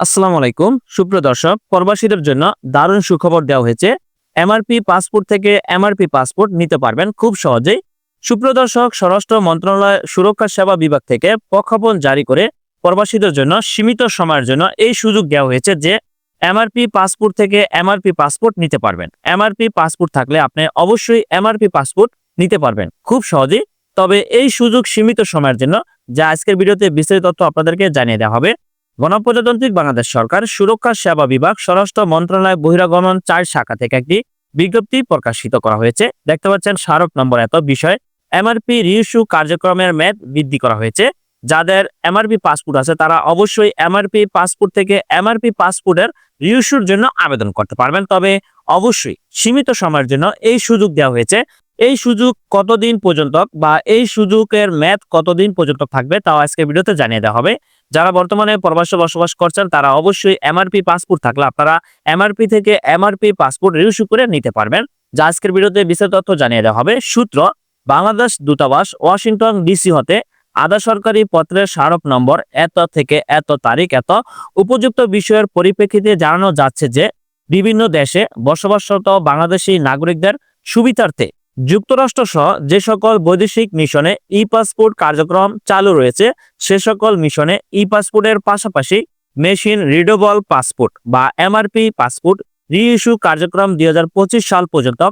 আসসালামু আলাইকুম। সুপ্রিয় দর্শক, প্রবাসীদের জন্য দারুণ সুখবর দেওয়া হয়েছে। এমআরপি পাসপোর্ট থেকে এমআরপি পাসপোর্ট নিতে পারবেন খুব সহজেই। সুপ্রিয় দর্শক, স্বরাষ্ট্র মন্ত্রণালয় সুরক্ষা সেবা বিভাগ থেকে প্রক্ষাপন জারি করে প্রবাসীদের জন্য সীমিত সময়ের জন্য এই সুযোগ দেওয়া হয়েছে যে এমআরপি পাসপোর্ট থেকে এমআরপি পাসপোর্ট নিতে পারবেন। এমআরপি পাসপোর্ট থাকলে আপনি অবশ্যই এমআরপি পাসপোর্ট নিতে পারবেন খুব সহজেই। তবে এই সুযোগ সীমিত সময়ের জন্য যা আজকের ভিডিওতে বিস্তারিত তথ্য আপনাদেরকে জানিয়ে দেওয়া হবে গণপ্রজাতান্ত্রিক বাংলাদেশ সরকার সুরক্ষা সেবা বিভাগ, স্বরাষ্ট্র মন্ত্রণালয়, বহিরাগমন চার শাখা থেকে একটি বিজ্ঞপ্তি প্রকাশিত করা হয়েছে। দেখতে পাচ্ছেন স্মারক নম্বর এত বিষয়, এমআরপি রিইস্যু কার্যক্রমের মেয়াদ বৃদ্ধি করা হয়েছে। যাদের এমআরপি পাসপোর্ট আছে, তারা অবশ্যই এমআরপি পাসপোর্ট থেকে এমআরপি পাসপোর্টের রিইস্যুর জন্য আবেদন করতে পারবেন। তবে অবশ্যই সীমিত সময়ের জন্য এই সুযোগ দেওয়া হয়েছে। এই সুযোগ কতদিন পর্যন্ত বা এই সুযোগের মেয়াদ কতদিন পর্যন্ত থাকবে, তাও আজকে ভিডিওতে জানিয়ে দেওয়া হবে। যারা বর্তমানে প্রবাসে বসবাস করছেন, তারা অবশ্যই এমআরপি পাসপোর্ট থাকলে আপনারা এমআরপি থেকে এমআরপি পাসপোর্ট রিইস্যু করে নিতে পারবেন। যা আজকের ভিডিওতে বিস্তারিত তথ্য জানিয়ে দেওয়া হবে। সূত্র, বাংলাদেশ দূতাবাস, ওয়াশিংটন ডিসি হতে আধা সরকারি পত্রের স্মারক নম্বর, এত থেকে এত তারিখ, এত। উপযুক্ত বিষয়ের পরিপ্রেক্ষিতে জানানো যাচ্ছে যে, বিভিন্ন দেশে বসবাসরত বাংলাদেশি নাগরিকদের সুবিধার্থে যুক্তরাষ্ট্র সহ যে সকল বৈদেশিক মিশনে ই পাসপোর্ট কার্যক্রম চালু রয়েছে, সে সকল মিশনে ই পাসপোর্টের পাশাপাশি মেশিন রিডেবল পাসপোর্ট বা এমআরপি পাসপোর্ট রিইস্যু কার্যক্রম দুই হাজার পঁচিশ সাল পর্যন্ত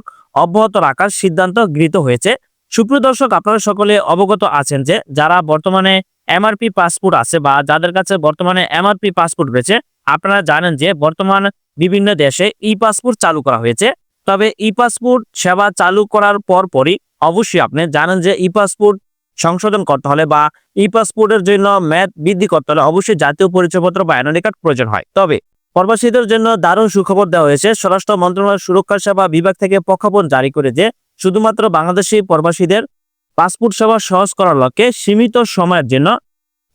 অব্যাহত রাখার সিদ্ধান্ত গৃহীত হয়েছে। সুপ্রিয় দর্শক, আপনারা সকলে অবগত আছেন যে যারা বর্তমানে এমআরপি পাসপোর্ট আছে বা যাদের কাছে বর্তমানে এমআরপি পাসপোর্ট রয়েছে, আপনারা জানেন যে বর্তমান বিভিন্ন দেশে ই পাসপোর্ট চালু করা হয়েছে। তবে ই পাসপোর্ট সেবা চালু করার পর পরই অবশ্যই আপনি জানেন যে ই পাসপোর্ট সংশোধন করতে হলে বা ই পাসপোর্টের জন্য মেয়াদ বৃদ্ধি করতে হলে অবশ্যই জাতীয় পরিচয়পত্র বা এনআইডি কার্ড প্রয়োজন হয়। তবে প্রবাসীদের জন্য দারুণ সুখবর দেওয়া হয়েছে। স্বরাষ্ট্র মন্ত্রণালয় সুরক্ষা সেবা বিভাগ থেকে প্রক্ষাপন জারি করে যে শুধুমাত্র বাংলাদেশি প্রবাসীদের পাসপোর্ট সেবা সহজ করার লক্ষ্যে সীমিত সময়ের জন্য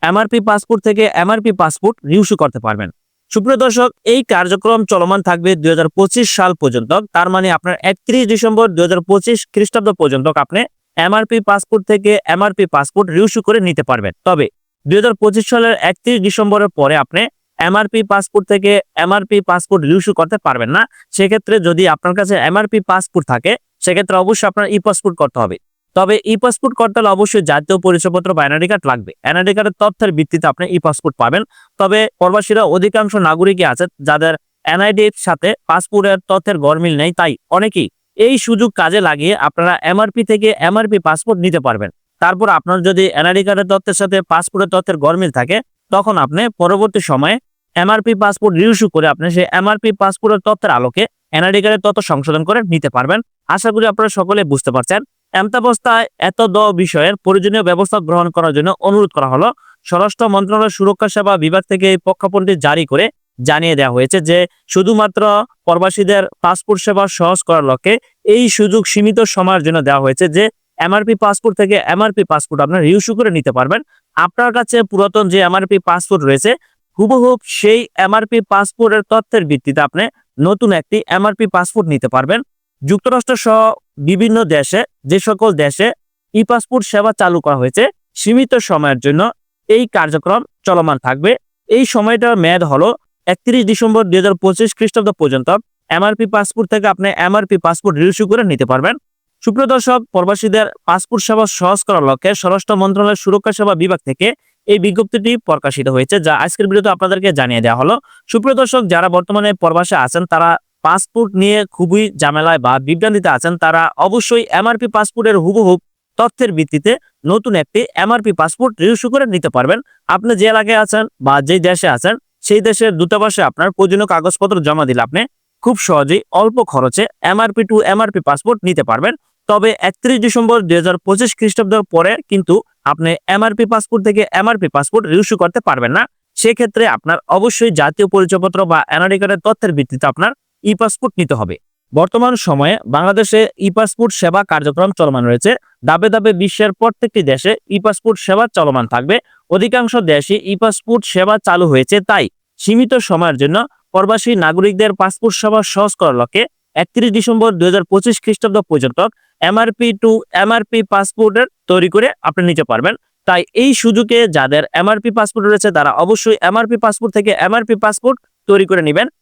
এমআরপি পাসপোর্ট থেকে এমআরপি পাসপোর্ট রিউসু করতে পারবেন। সুপ্রিয় দর্শক, এই কার্যক্রম চলমান থাকবে দুই হাজার পঁচিশ সাল পর্যন্ত। তার মানে আপনার একত্রিশ ডিসেম্বর দুই হাজার পঁচিশ খ্রিস্টাব্দ পর্যন্ত আপনি এমআরপি পাসপোর্ট থেকে এমআরপি পাসপোর্ট রিউসু করে নিতে পারবেন। তবে দুই হাজার পঁচিশ সালের একত্রিশ ডিসেম্বরের পরে আপনি এমআরপি পাসপোর্ট থেকে এমআরপি পাসপোর্ট রিউসু করতে পারবেন না। সেক্ষেত্রে যদি আপনার কাছে এমআরপি পাসপোর্ট থাকে, সেক্ষেত্রে অবশ্যই আপনার ই পাসপোর্ট করতে হবে। তবে ই পাসপোর্ট করতে অবশ্যই জাতীয় পরিচয়পত্র বা এনআইডি কার্ড লাগবে। এনআইডি কার্ডের তথ্যের ভিত্তিতে আপনি ই পাসপোর্ট পাবেন। তবে প্রবাসীরা অধিকাংশ নাগরিকই আছে যাদের এনআইডির সাথে পাসপোর্টের তথ্যের গরমিল নেই, তাই অনেকেই এই সুযোগ কাজে লাগিয়ে আপনারা এমআরপি থেকে এমআরপি পাসপোর্ট নিতে পারবেন। তারপর আপনার যদি এনআইডি কার্ডের তথ্যের সাথে পাসপোর্টের তথ্যের গরমিল থাকে, তখন আপনি পরবর্তী সময়ে এমআরপি পাসপোর্ট রিইস্যু করে আপনি সেই এমআরপি পাসপোর্টের তথ্যের আলোকে এনআইডি কার্ডের তথ্য সংশোধন করে নিতে পারবেন। আশা করি আপনারা সকলে বুঝতে পারছেন। এমতাবস্থায় এত দ বিষয়ের প্রয়োজনীয় ব্যবস্থা গ্রহণ করার জন্য অনুরোধ করা হলো। স্বরাষ্ট্র মন্ত্রণালয় সুরক্ষা সেবা বিভাগ থেকে এই প্রক্ষাপনটি জারি করে জানিয়ে দেওয়া হয়েছে যে, শুধুমাত্র প্রবাসীদের পাসপোর্ট সেবা সহজ করার লক্ষ্যে এই সুযোগ সীমিত সময়ের জন্য দেওয়া হয়েছে যে, এমআরপি পাসপোর্ট থেকে এমআরপি পাসপোর্ট আপনার রিউসু করে নিতে পারবেন। আপনার কাছে পুরাতন যে এমআরপি পাসপোর্ট রয়েছে হুবহুব সেই এমআরপি পাসপোর্টের তথ্যের ভিত্তিতে আপনি নতুন একটি এমআরপি পাসপোর্ট নিতে পারবেন। যুক্তরাষ্ট্র সহ বিভিন্ন দেশে, যে সকল দেশে ই পাসপোর্ট সেবা চালু করা হয়েছে, সীমিত সময়ের জন্য এই কার্যক্রম চলমান থাকবে। এই সময়টার মেয়াদ হলো একত্রিশ ডিসেম্বর দুই হাজার পঁচিশ খ্রিস্টাব্দ পর্যন্ত। এমআরপি পাসপোর্ট থেকে আপনি এমআরপি পাসপোর্ট রিইস্যু করে নিতে পারবেন। সুপ্রিয় দর্শক, প্রবাসীদের পাসপোর্ট সেবা সহজ করার লক্ষ্যে স্বরাষ্ট্র মন্ত্রণালয়ের সুরক্ষা সেবা বিভাগ থেকে এই বিজ্ঞপ্তিটি প্রকাশিত হয়েছে, যা আজকের ভিডিওতে আপনাদেরকে জানিয়ে দেওয়া হলো। সুপ্রিয় দর্শক, যারা বর্তমানে প্রবাসে আছেন, তারা পাসপোর্ট নিয়ে খুবই ঝামেলায় বা বিভ্রান্তিতে আছেন তারা অবশ্যই এমআরপি পাসপোর্টের হুবহুব তথ্যের ভিত্তিতে নতুন একটি এমআরপি পাসপোর্ট রিইস্যু করে নিতে পারবেন। আপনি যে এলাকায় আছেন বা যে দেশে আছেন, সেই দেশের দূতাবাসে আপনার প্রয়োজনীয় কাগজপত্র জমা দিলে আপনি খুব সহজেই অল্প খরচে এমআরপি টু এমআরপি পাসপোর্ট নিতে পারবেন। তবে একত্রিশ ডিসেম্বর দুই হাজার পঁচিশ খ্রিস্টাব্দের পরে কিন্তু আপনি এমআরপি পাসপোর্ট থেকে এমআরপি পাসপোর্ট রিইস্যু করতে পারবেন না। সেক্ষেত্রে আপনার অবশ্যই জাতীয় পরিচয়পত্র বা এনআরডি কার্ডের তথ্যের ভিত্তিতে আপনার ই পাসপোর্ট নিতে হবে। বর্তমান সময়ে বাংলাদেশে ই পাসপোর্ট সেবা কার্যক্রম চলমান রয়েছে। দাবে দাবে বিশ্বের প্রত্যেকটি দেশে ই পাসপোর্ট সেবা চলমান থাকবে। অধিকাংশ দেশে ই পাসপোর্ট সেবা চালু হয়েছে তাই সীমিত সময়ের জন্য প্রবাসী নাগরিকদের পাসপোর্ট সেবা সহজ করার লক্ষ্যে একত্রিশ ডিসেম্বর দুই হাজার পঁচিশ খ্রিস্টাব্দ পর্যন্ত এমআরপি টু এমআরপি পাসপোর্টের তৈরি করে আপনি নিতে পারবেন। তাই এই সুযোগে যাদের এমআরপি পাসপোর্ট রয়েছে তারা অবশ্যই এমআরপি পাসপোর্ট থেকে এমআরপি পাসপোর্ট তৈরি করে নেবেন।